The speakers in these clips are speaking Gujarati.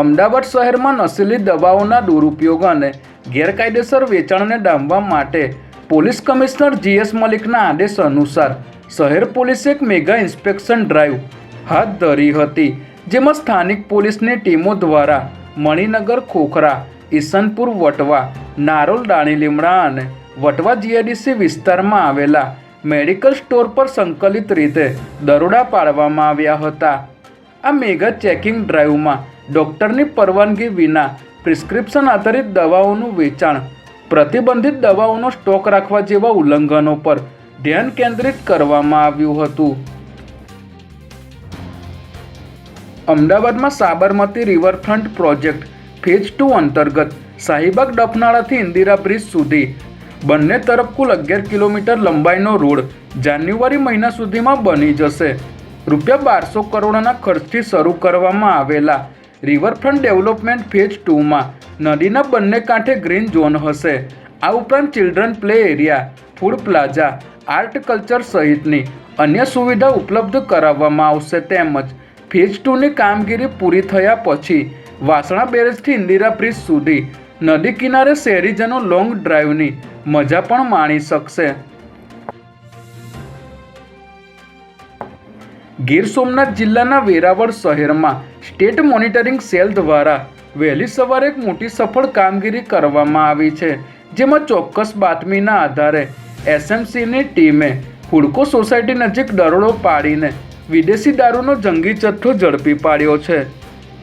અમદાવાદ શહેરમાં નશીલી દવાઓના દુરુપયોગ અને ગેરકાયદેસર વેચાણને ડામવા માટે પોલીસ કમિશનર જીએસ મલિકના આદેશ અનુસાર શહેર પોલીસે એક મેગા ઇન્સ્પેક્શન ડ્રાઈવ હાથ ધરી હતી, જેમાં સ્થાનિક પોલીસની ટીમો દ્વારા મણિનગર, ખોખરા ઈસનપુર વટવા, નારોલ દાણીલીમડા અને વટવા જીઆઈડીસી વિસ્તારમાં આવેલા મેડિકલ સ્ટોર પર સંકલિત રીતે દરોડા પાડવામાં આવ્યા હતા. આ મેગા ચેકિંગ ડ્રાઈવમાં ડૉક્ટરની પરવાનગી વિના પ્રિસ્ક્રિપ્શન આધારિત દવાઓનું વેચાણ, પ્રતિબંધિત દવાઓનો સ્ટોક રાખવા જેવા ઉલ્લંઘનો પર ધ્યાન કેન્દ્રિત કરવામાં આવ્યું હતું. અમદાવાદમાં Sabarmati riverfront project phase two અંતર્ગત શાહીબાગ ડફનાળાથી ઇન્દિરા બ્રિજ સુધી, બંને તરફ કુલ અગિયાર કિલોમીટર લંબાઈનો રોડ જાન્યુઆરી મહિના સુધીમાં બની જશે. રૂપિયા બારસો કરોડના ખર્ચથી શરૂ કરવામાં આવેલા રિવરફ્રન્ટ ડેવલપમેન્ટ ફેઝ ટુમાં નદીના બંને કાંઠે ગ્રીન ઝોન હશે. આ ઉપરાંત children play area food plaza art culture સહિતની અન્ય સુવિધા ઉપલબ્ધ કરાવવામાં આવશે તેમજ ફેઝ ટુની કામગીરી પૂરી થયા પછી વાસણા બેરેજથી ઇન્દિરા બ્રિજ સુધી નદી કિનારે શહેરીજનો લોંગ ડ્રાઈવની મજા પણ માણી શકશે. ગીર સોમનાથ જિલ્લાના વેરાવળ શહેરમાં સ્ટેટ મોનિટરિંગ સેલ દ્વારા વહેલી સવારે એક મોટી સફળ કામગીરી કરવામાં આવી છે, જેમાં ચોક્કસ બાતમીના આધારે એસએમસીની ટીમે હુડકો સોસાયટી નજીક દરોડો પાડીને વિદેશી દારૂનો જંગી જથ્થો ઝડપી પાડ્યો છે.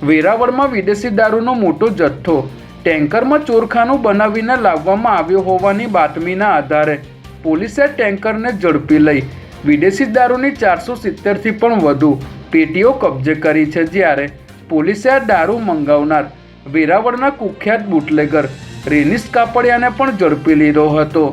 વેરાવળમાં વિદેશી દારૂનો મોટો જથ્થો ટેન્કરમાં ચોરખાનું બનાવીને લાવવામાં આવ્યો હોવાની બાતમીના આધારે પોલીસે ટેન્કરને ઝડપી લઈ વિદેશી દારૂની ચારસો સિત્તેરથી પણ વધુ પેટીઓ કબજે કરી છે, જ્યારે પોલીસે આ દારૂ મંગાવનાર વેરાવળના કુખ્યાત બુટલેગર રેનિસ કાપડિયાને પણ ઝડપી લીધો હતો.